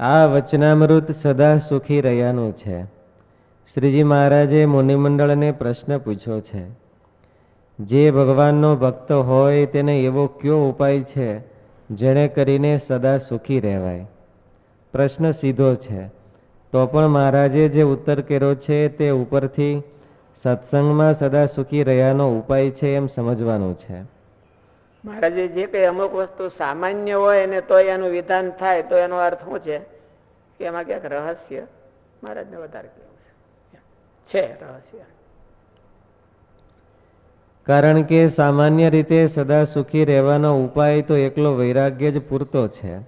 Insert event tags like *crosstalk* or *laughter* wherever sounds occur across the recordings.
આ વચનામૃત સદા સુખી રહ્યાનું છે. શ્રીજી મહારાજે મુનિમંડળને પ્રશ્ન પૂછ્યો છે, જે ભગવાનનો ભક્ત હોય તેને એવો કયો ઉપાય છે જેણે કરીને સદા સુખી રહેવાય? પ્રશ્ન સીધો છે, તો પણ મહારાજે જે ઉત્તર કર્યો છે તે ઉપરથી સત્સંગમાં સદા સુખી રહ્યાનો ઉપાય છે એમ સમજવાનું છે. મહારાજે જે કઈ અમુક વસ્તુ સામાન્ય હોય ને તો એનું વિધાન થાય તો એનો અર્થ શું છે? કે એમાં ક્યાંક રહસ્ય મહારાજને વધારે કહેવું છે. છે રહસ્ય. કારણ કે સામાન્ય રીતે સદા સુખી રહેવાનો ઉપાય તો એકલો વૈરાગ્ય જ પૂરતો છે.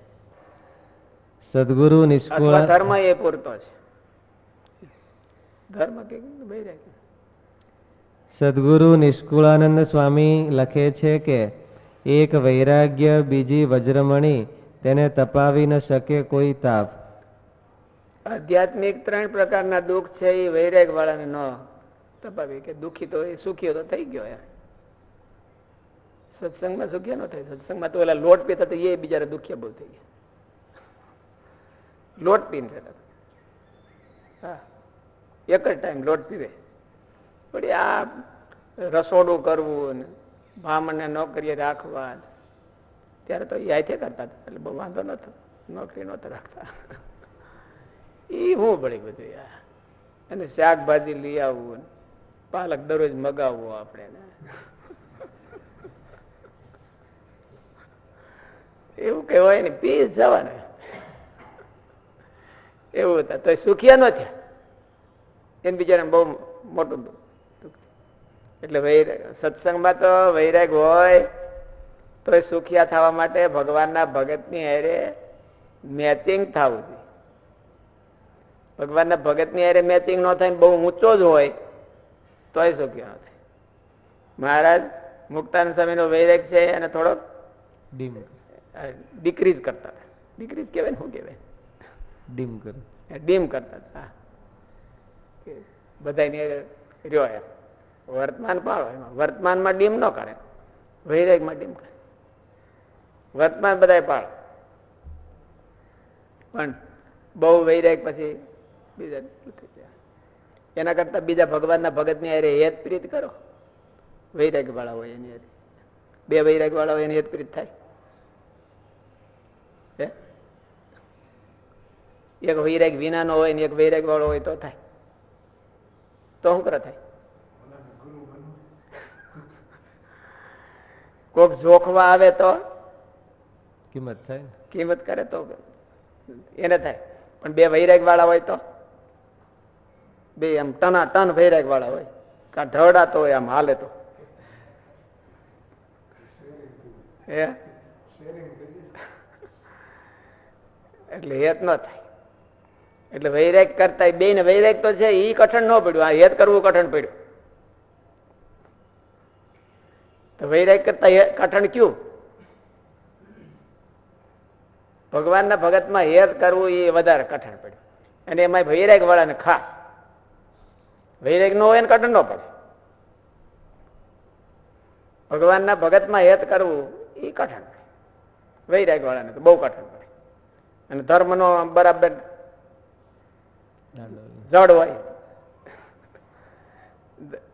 સદગુરુ નિષ્કુળ ધર્મ એ પૂરતો છે. ધર્મ કે વૈરાગ્ય? સદગુરુ નિષ્કુળાનંદ સ્વામી લખે છે કે એક વૈરાગ્ય બીજી વજ્રમણી, તેને તપાવી ન શકે કોઈ તાપ. આધ્યાત્મિક ત્રણ પ્રકારના દુઃખ છે, એ વૈરાગ વાળાને ન તપાવી કે દુઃખી તો એ સુખી તો થઈ ગયો એમ. સત્સંગમાં સુખી ન થાય, સત્સંગમાં તો ઓલા લોટ પીતા તો એ બિચારા દુખ્યા બહુ થઈ ગયા. લોટ પીને રહેતા હા, એક જ ટાઈમ લોટ પીવે. પણ આ રસોડું કરવું અને બ્રાહ્મણને નોકરીએ રાખવા ત્યારે તો હાથે કરતા હતા. એટલે બહુ વાંધો નતો નોકરી નહોતા રાખતા. એ હું ભળી બધું યાર. અને શાકભાજી લઈ આવવું પાલક દરરોજ મગાવવો આપણે. એવું કહેવાય ને પીસ જવાને. એવું હતા તો સુખિયા ન થયા. એને બિચારાને બહુ મોટું. એટલે વૈરાગ સત્સંગમાં તો વૈરાગ હોય તો સુખિયા થવા માટે ભગવાનના ભગતની હારે મેચિંગ થવું જોઈએ. ભગવાનના ભગતની હારે મેચિંગ ન થાય બહુ ઊંચો જ હોય તોય સુખ્યો ન થાય. મહારાજ મુક્તાન સ્વામીનો વૈરાગ છે અને થોડોક ડીમ ડિક્રીઝ કરતા હતા. ડિક્રીઝ કહેવાય ને શું કહેવાય? ડીમ કરે. ડીમ કરતા હતા. બધાને રહ્યો એમ. વર્તમાન પાડો, એમાં વર્તમાનમાં ડીમ ન કરે, વૈરાગમાં ડીમ કરે. વર્તમાન બધાય પાડો. પણ બહુ વૈરાગ પછી બીજા એના કરતા બીજા ભગવાનના ભગતની અરે હેત પ્રીત કરો. વૈરાગવાળા હોય એની હારે. બે વૈરાગવાળા હોય એની હેત પ્રીત થાય. એક વૈરાગ વિનાનો હોય ને એક વૈરાગ વાળો હોય તો થાય. તો શું કરે થાય? કોક જોખવા આવે તો? કિંમત થાય કિંમત કરે તો એને થાય. પણ બે વૈરાગ વાળા હોય તો? બે આમ ટના ટન વૈરાગ વાળા હોય. કા ઢળાતો હોય આમ હાલે તો હે? એટલે હેત ન થાય. એટલે વૈરાગ કરતા બે ને વૈરાગ તો છે એ કઠણ ન પડ્યું. આ હેત કરવું કઠણ પડ્યું તો વૈરાગ કરતા કઠણ કયું? ભગવાનના ભગતમાં હેત કરવું એ વધારે કઠણ પડ્યું. અને એમાં વૈરાગ વાળાને ખાસ. વૈરાગ ન હોય ને કઠણ ન પડે. ભગવાનના ભગતમાં હેત કરવું એ કઠણ પડે. વૈરાગ વાળાને તો બહુ કઠણ પડે. અને ધર્મનો બરાબર જડ હોય.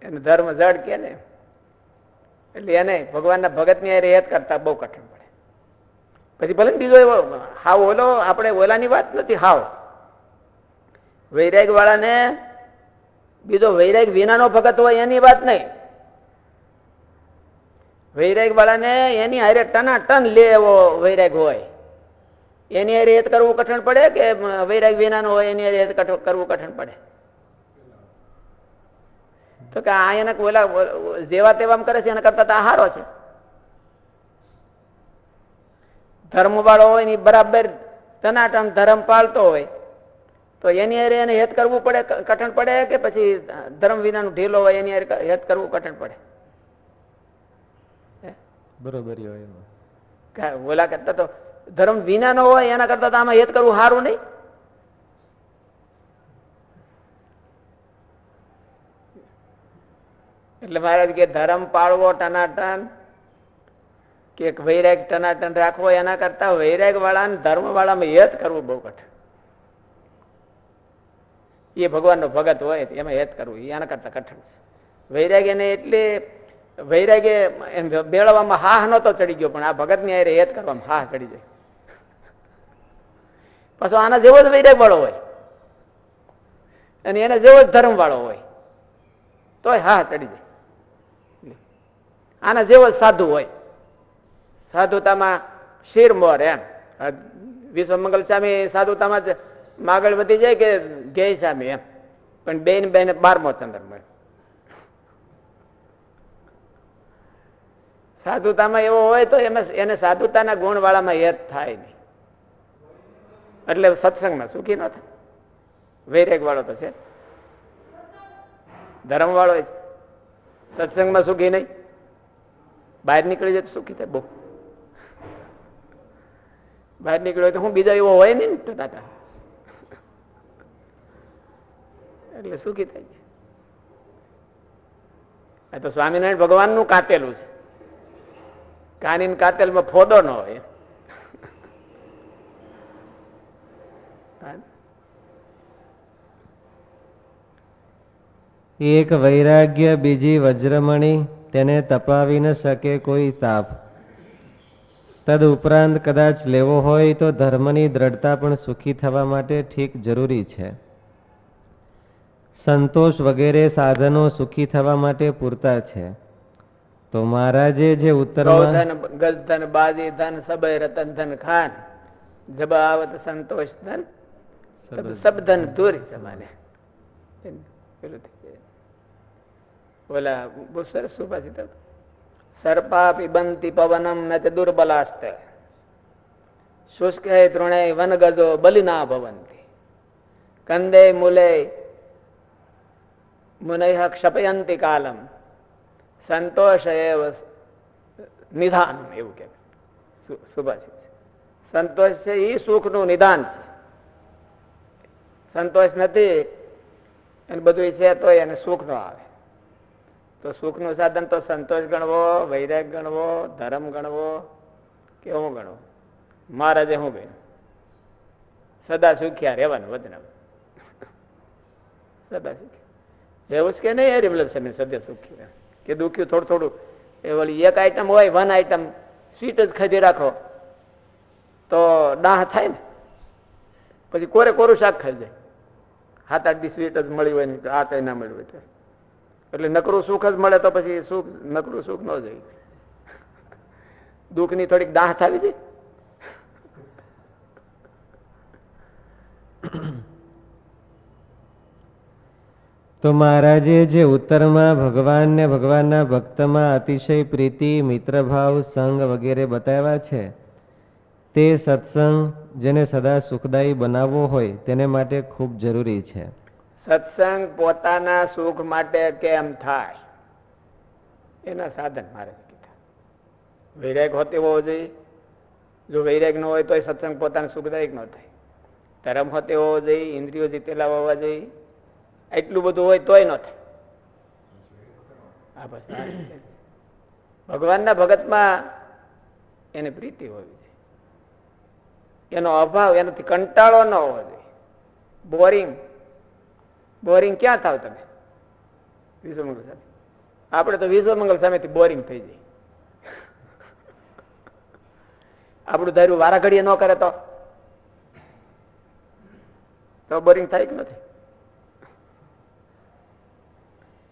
એને ધર્મ જડ કે ને? એટલે એને ભગવાનના ભગતની યાદ કરતા બહુ કઠિન પડે. પછી ભલે બીજો એવો, હાવ ઓલો આપણે ઓલાની વાત નથી, હાવ. વૈરાગ વાળાને બીજો વૈરાગ વિનાનો ભગત હોય એની વાત નહીં. વૈરાગ વાળાને એની હારે ટના ટન લે એવો વૈરાગ હોય. એની હારે કરવું કઠણ પડે કે વૈરાગ વિનાનો હોય એની હારે કરવું કઠણ પડે? તો કે આ એને ઓલા જેવા તેવામ કરે છે એના કરતા તો આ હારો છે. ધર્મ વાળો હોય ને બરાબર ટનાટન ધર્મ પાળતો હોય તો એની અરે એને હેત કરવું પડે કઠણ પડે કે પછી ધર્મ વિનાનું ઢીલો હોય એની અરે હેત કરવું કઠણ પડે? બરોબર હોય કા- ઓલા કરતા તો ધર્મ વિનાનો હોય એના કરતા તો આમાં હેત કરવું સારું નહીં? એટલે મહારાજ કે ધર્મ પાળવો ટનાટન, કે વૈરાગ ટનાટન રાખવો એના કરતા વૈરાગ વાળા ધર્મ વાળામાં હેત કરવું બહુ કઠિન. એ ભગવાનનો ભગત હોય એમાં હેત કરવું, એ આના કરતા કઠણ છે. વૈરાગ્યને એટલે વૈરાગ્ય એમ મેળવવામાં હાહ નહોતો ચડી ગયો, પણ આ ભગતની આરે હેત કરવામાં હાહ ચડી જાય. પાછો આના જેવો જ વૈરાગ વાળો હોય. અને એના જેવો જ ધર્મ વાળો હોય. તોય હા ચડી જાય. આના જેવો સાધુ હોય. સાધુતામાં શિરમોર એમ. વિશ્વ મંગલ સ્વામી સાધુતામાં જ માગળ વધી જાય કે ધ્યેય સ્વામી એમ. પણ બેન બેન બારમો ચંદ્ર મળે સાધુતામાં એવો હોય તો એમાં એને સાધુતાના ગુણવાળામાં યદ થાય નહીં. એટલે સત્સંગમાં સુખી ન થાય. વૈરેગ વાળો તો છે. ધર્મ વાળો સત્સંગમાં સુખી નહીં. બહાર નીકળી જાય તો સુખી થાય બહુ બહાર નીકળ્યો તો હું બીજા એવો હોય નહીં ને ટાટા એટલે સુખી થાય આ તો સ્વામિનારાયણ ભગવાનનું કાતેલું છે. કાની કાતેલમાં ફોદો ન હોય. એક વૈરાગ્ય, બીજી વજ્રમણી. તેને તપાવી ન શકે કોઈ તાપ. તદ ઉપરાંત કદાચ લેવો હોય તો ધર્મની દ્રઢતા પણ સુખી થવા માટે ઠીક જરૂરી છે. સંતોષ વગેરે સાધનો સુખી થવા માટે પૂરતા છે. તો મહારાજે જે ઉત્તરમાં ગૌધન ગજધન બાજી ધન સબય રતન ધન ખાન જબાવત સંતોષ ધન સબ ધન દૂરી સમાને પેલું થઈ જાય. ઓલા બહુ સરસ સુભાષિત. સર્પા પિબંતી પવનમ ન દુર્બલાસ્ત. શુષ્ક હે તૃણે વન બલિના ભવંતી. કંદે મૂલે મુનૈહ ક્ષપયંતી કાલમ. સંતોષ એવ નિધાન, એવું કે. સુભાષિત સંતોષ છે. એ સુખનું નિદાન છે. સંતોષ નથી, અને બધું છે તો એને સુખ નો આવે. તો સુખનું સાધન તો સંતોષ ગણવો, વૈરાગ ગણવો, ધર્મ ગણવો, કે હું ગણવો? મહારાજે હું ગણ્યું? સદા સુખ્યા રહેવાનું વધના સદા સુખ્યા. જ કે નહીં હરિવલ્લભ સ્વામી સદા સુખ્યું. કે દુખ્યું થોડું થોડું. એ વળી એક આઈટમ હોય વન આઈટમ સ્વીટ જ ખાધી રાખો. તો ડાહ થાય ને. પછી કોરે કોરું શાક ખાઈ જાય? હાથ આઠ દી સ્વીટ જ મળી હોય ને, આ કઈ ના મળ્યું હોય એટલે નકરું સુખ જ મળે તો પછી સુખ, નકરું સુખ ન જાય. દુઃખની થોડીક દાહ થવી જોઈએ તો મહારાજે જે ઉત્તરમાં ભગવાન ને ભગવાનના ભક્તમાં અતિશય પ્રીતિ, મિત્રભાવ, સંગ વગેરે બતાવ્યા છે, તે સત્સંગ જેને સદા સુખદાયી બનાવવો હોય, તેને માટે ખૂબ જરૂરી છે. સત્સંગ પોતાના સુખ માટે કેમ થાય? એના સાધન મારે કીધા. વૈરાગ હોતે હોવો જોઈએ. જો વૈરાગ ન હોય તોય સત્સંગ પોતાના સુખદાયક ન થાય. ધર્મ હોતે હોવો જોઈએ, ઇન્દ્રિયો જીતેલા હોવા જોઈએ. એટલું બધું હોય તોય ન થાય. આ બસ ભગવાનના ભગતમાં એને પ્રીતિ હોવી જોઈએ. એનો અભાવ એનાથી કંટાળો ન હોવો જોઈએ. બોરિંગ બોરિંગ ક્યાં થાવ તમે? વિશ્વમંગલ સામે. આપણે તો વિશ્વમંગલ સામેથી બોરિંગ થઈ જાય આપણું ધાર્યું વારાઘડીએ ન કરે તો? તો બોરિંગ થાય કે નથી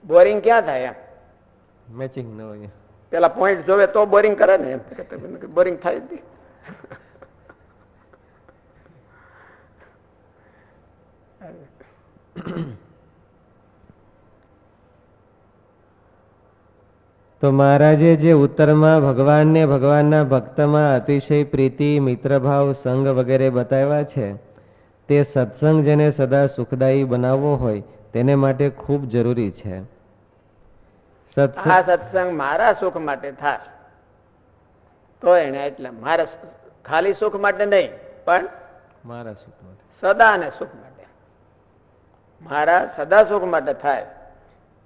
બોરિંગ ક્યાં થાય એમ? મેચિંગ ન હોય. પેલા પોઈન્ટ જોવે તો બોરિંગ કરે ને એમ. બોરિંગ થાય જ નહીં. તો મહારાજે જે ઉત્તરમાં ભગવાનને ભગવાનના ભક્તમાં અતિશય પ્રીતિ મિત્રભાવ સંગ વગેરે બતાવ્યા છે તે સત્સંગ જેને સદા સુખદાયી બનાવવો હોય તેને માટે ખૂબ જરૂરી છે. સત્સંગ મારા સુખ માટે થાય તો એને એટલે મારા ખાલી સુખ માટે નહીં પણ મારા સુખ માટે. સદા ને સુખ માટે. મારા સદા સુખ માટે થાય.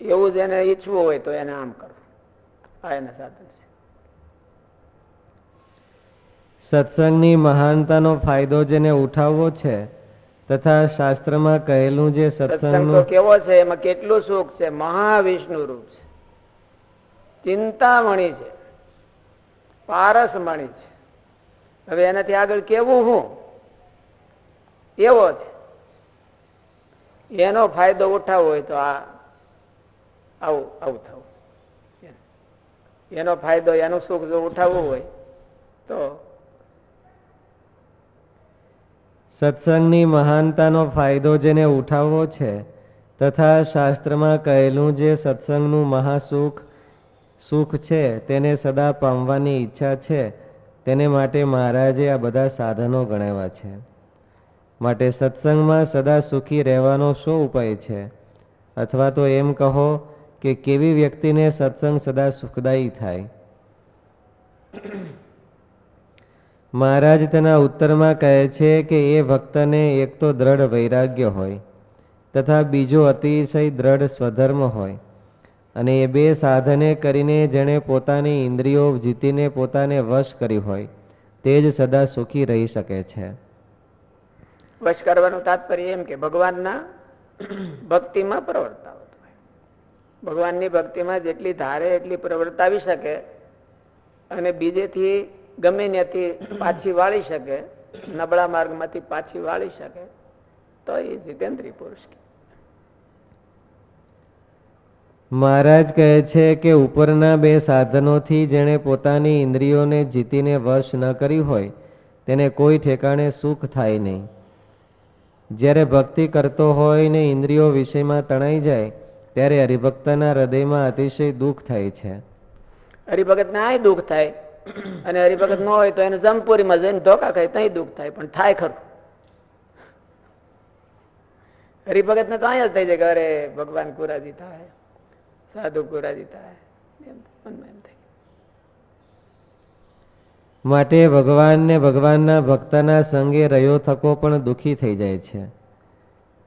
એવું જ એને ઈચ્છવું હોય તો એને આમ કરવું આ એના સાધન છે. સત્સંગની મહાનતાનો ફાયદો જેને ઉઠાવવો છે તથા શાસ્ત્રમાં કહેલું જે સત્સંગ કેવો છે એમાં કેટલું સુખ છે? મહાવિષ્ણુ રૂપ છે. ચિંતામણી છે. પારસમણી છે. હવે એનાથી આગળ કેવું હું? એવો છે. એનો ફાયદો ઉઠાવવો હોય તો આ આવું આવું થવું. એનો ફાયદો, એનું સુખ જો ઉઠાવવું હોય તો સત્સંગની મહાનતાનો ફાયદો જેને ઉઠાવવો છે તથા શાસ્ત્રમાં કહેલું જે સત્સંગનું મહાસુખ, સુખ છે તેને સદા પામવાની ઈચ્છા છે, તેને માટે મહારાજે આ બધા સાધનો ગણાવ્યા છે. માટે સત્સંગમાં સદા સુખી રહેવાનો શું ઉપાય છે? અથવા તો એમ કહો કે કેવી વ્યક્તિને સત્સંગ સદા સુખદાયી થાય? *clears throat* મહારાજ તેના ઉત્તરમાં કહે છે કે એ ભક્તને એક તો દ્રઢ વૈરાગ્ય હોય, તથા બીજો અતિશય દ્રઢ સ્વધર્મ હોય, અને એ બે સાધને કરીને જેણે પોતાની ઇન્દ્રિયો જીતીને પોતાને વશ કરી હોય, તે જ સદા સુખી રહી શકે છે. વશ કરવાનું તાત્પર્ય એમ કે ભગવાનના ભક્તિમાં પ્રવર્તાવો તમે. ભગવાનની ભક્તિમાં જેટલી ધારે એટલી પ્રવર્તાવી શકે અને બીજેથી ગમે ત્યાંથી પાછી વાળી શકે, નબળા માર્ગમાંથી પાછી વાળી શકે, તો એ જીતેન્દ્રી પુરુષ. મહારાજ કહે છે કે ઉપરના બે સાધનોથી જેણે પોતાની ઇન્દ્રિયોને જીતીને વશ ન કરી હોય, તેને કોઈ ઠેકાણે સુખ થાય નહીં જ્યારે ભક્તિ કરતો હોય ને ઇન્દ્રિયો વિષયમાં તણાઈ જાય, ત્યારે હરિભક્તના હૃદયમાં અતિશય દુઃખ થાય છે. હરિભગત ને આય દુઃખ થાય. અને હરિભગત ન હોય તો એને જમપુરીમાં જઈને ધોકા ખાય, ત્યાં દુઃખ થાય. પણ થાય ખરું. હરિભગત ને તો અહીંયા જ થઈ જાય કે અરે ભગવાન કુરાજી થાય, સાધુ કુરાજી થાય. એમ મનમાં એમ થાય. માટે ભગવાનને ભગવાનના ભક્તના સંગે રહ્યો થકો પણ દુઃખી થઈ જાય છે.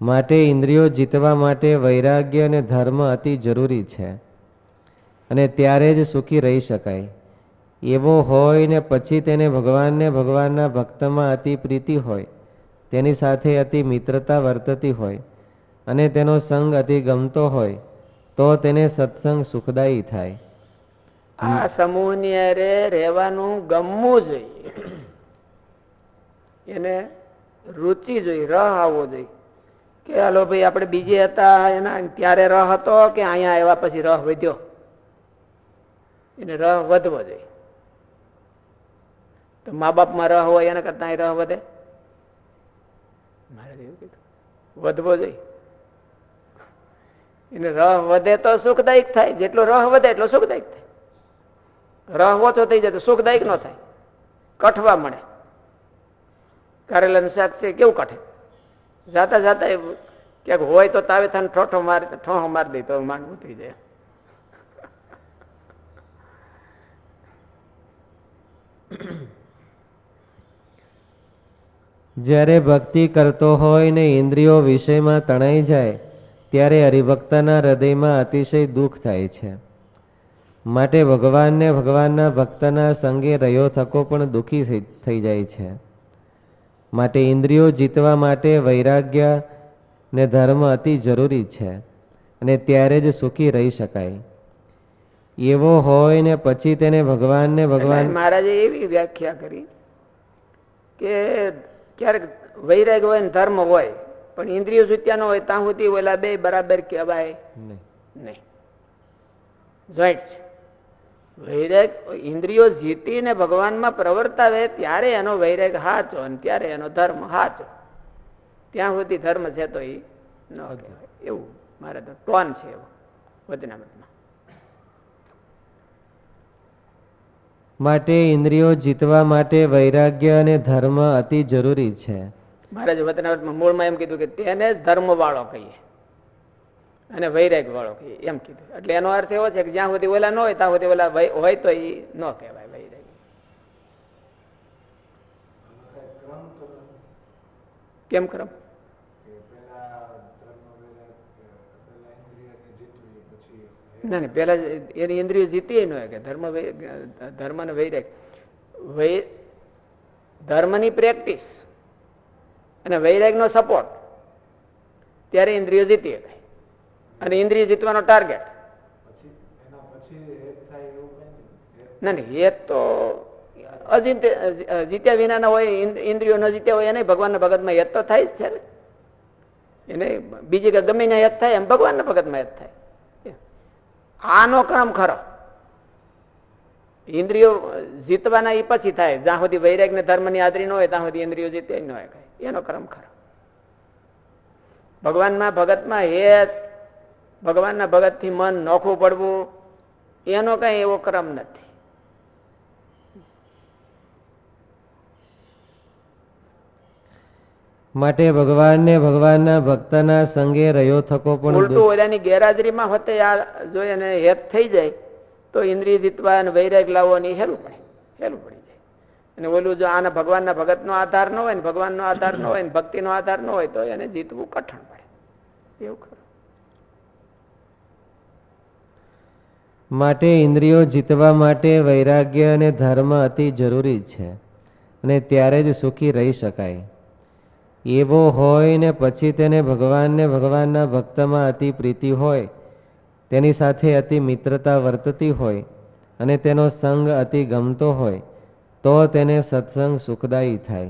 માટે ઇન્દ્રિયો જીતવા માટે વૈરાગ્ય અને ધર્મ અતિ જરૂરી છે. અને ત્યારે જ સુખી રહી શકાય. એવો હોય ને પછી તેને ભગવાનને ભગવાનના ભક્તમાં અતિ પ્રીતિ હોય. તેની સાથે અતિ મિત્રતા વર્તતી હોય. અને તેનો સંગ અતિ ગમતો હોય, તો તેને સત્સંગ સુખદાયી થાય. આ સમૂહની અરે રહેવાનું ગમવું જોઈએ. એને રુચિ જોઈએ, રહ આવવો જોઈએ. કે હાલો ભાઈ, આપણે બીજે હતા, એના ત્યારે રહ હતો કે અહીંયા આવ્યા પછી રહ વધ્યો? એને રહ વધવો જોઈએ. તો મા બાપમાં રહ હોય, એના કરતા રહ વધે? મારે એવું કીધું. વધવો જોઈએ. એને રહ વધે તો સુખદાયક થાય. જેટલો રહ વધે, એટલો સુખદાયક થાય. રહ ઓછો થઈ જાય તો સુખદાયક ન થાય. કઠવા મળે. કારેલાનું શાક છે, કેવું કઠે? જાતા જાતા ક્યાંક હોય તો તાવે થાય ઠોઠો મારી, ઠોહો મારી દે તો માંડ ઉતરી જાય. જ્યારે ભક્તિ કરતો હોય ને ઇન્દ્રિયો વિષયમાં તણાઈ જાય, ત્યારે હરિભક્તના હૃદયમાં અતિશય દુઃખ થાય છે. માટે ભગવાનને ભગવાનના ભક્તના સંગે રહ્યો થકો પણ દુઃખી થઈ- જાય છે. માટે ઇન્દ્રિયો જીતવા માટે વૈરાગ્ય ને ધર્મ અતિ જરૂરી છે અને ત્યારે જ સુખી રહી શકાય. એવો હોય ને પછી તેને ભગવાનને ભગવાન મહારાજે એવી વ્યાખ્યા કરી કે ક્યારેક વૈરાગ્ય હોય ને ધર્મ હોય પણ ઇન્દ્રિયો જીત્યા ન હોય ત્યાં સુધી ઓલા બે બરાબર કહેવાય નહીં. નહીં. જોઈન્ટ વૈરાગ ઇન્દ્રિયો જીતીને ભગવાનમાં પ્રવર્તાવે ત્યારે એનો વૈરાગ હાચો અને ત્યારે એનો ધર્મ હાચો. ત્યાં સુધી ધર્મ છે તો એ ન એવું મારે તો ટોન છે એવો વચનામૃતમાં. માટે ઇન્દ્રિયો જીતવા માટે વૈરાગ્ય અને ધર્મ અતિ જરૂરી છે. મહારાજ વતનાવતમાં મૂળમાં એમ કીધું કે તેને ધર્મવાળો ધર્મ વાળો કહીએ. અને વૈરાગ વાળો એમ કીધું. એટલે એનો અર્થ એવો છે કે જ્યાં સુધી ઓલા ન હોય, ત્યાં સુધી ઓલા હોય તો એ ન કહેવાય વૈરાગ. કેમ ક્રમ? ના ના, પેલા એની ઇન્દ્રિયો જીતી ન હોય કે ધર્મ ધર્મ ને વૈરાગ. ધર્મની પ્રેક્ટિસ અને વૈરાગનો સપોર્ટ, ત્યારે ઇન્દ્રિયો જીતી અને ઇન્દ્રિય જીતવાનો ટાર્ગેટ ના એ તો અજીત્ય જીત્યા વિનાના હોય ઇન્દ્રિયો ન જીત્યા હોય એને ભગવાનના ભગતમાં યત તો થાય જ છે ને. એને બીજી કે ગમે ત્યાં યત થાય એમ ભગવાનના ભગતમાં યત થાય. આનો ક્રમ ખરો. ઇન્દ્રિયો જીતવાના એ પછી થાય. જ્યાં સુધી વૈરાગ ને ધર્મની હાજરી ન હોય ત્યાં સુધી ઇન્દ્રિયો જીતે ન હોય એનો ક્રમ ખરો. ભગવાનમાં ભગતમાં હેત ભગવાનના ભગતથી મન નોખું પડવું એનો કઈ એવો ક્રમ નથી. માટે ભગવાનને ભગવાનના ભક્તના સંગે રહ્યો થકો પણ ઉલટું ઓલાની ગેરહાજરીમાં હોતે આ જો એને હેત થઈ જાય તો ઇન્દ્રિય જીતવા અને વૈરાગ લાવવો ને હેલું પડે હેલું પડી જાય. અને ઓલું જો આના ભગવાનના ભગતનો આધાર ન હોય ને ભગવાનનો આધાર ન હોય ને ભક્તિનો આધાર ન હોય તો એને જીતવું કઠણ પડે. એવું ખરું. માટે ઇન્દ્રિયો જીતવા માટે વૈરાગ્ય અને ધર્મ અતિ જરૂરી છે અને ત્યારે જ સુખી રહી શકાય. એવો હોય ને પછી તેને ભગવાનને ભગવાનના ભક્તમાં અતિ પ્રીતિ હોય, તેની સાથે અતિ મિત્રતા વર્તતી હોય અને તેનો સંગ અતિ ગમતો હોય, તો તેને સત્સંગ સુખદાયી થાય.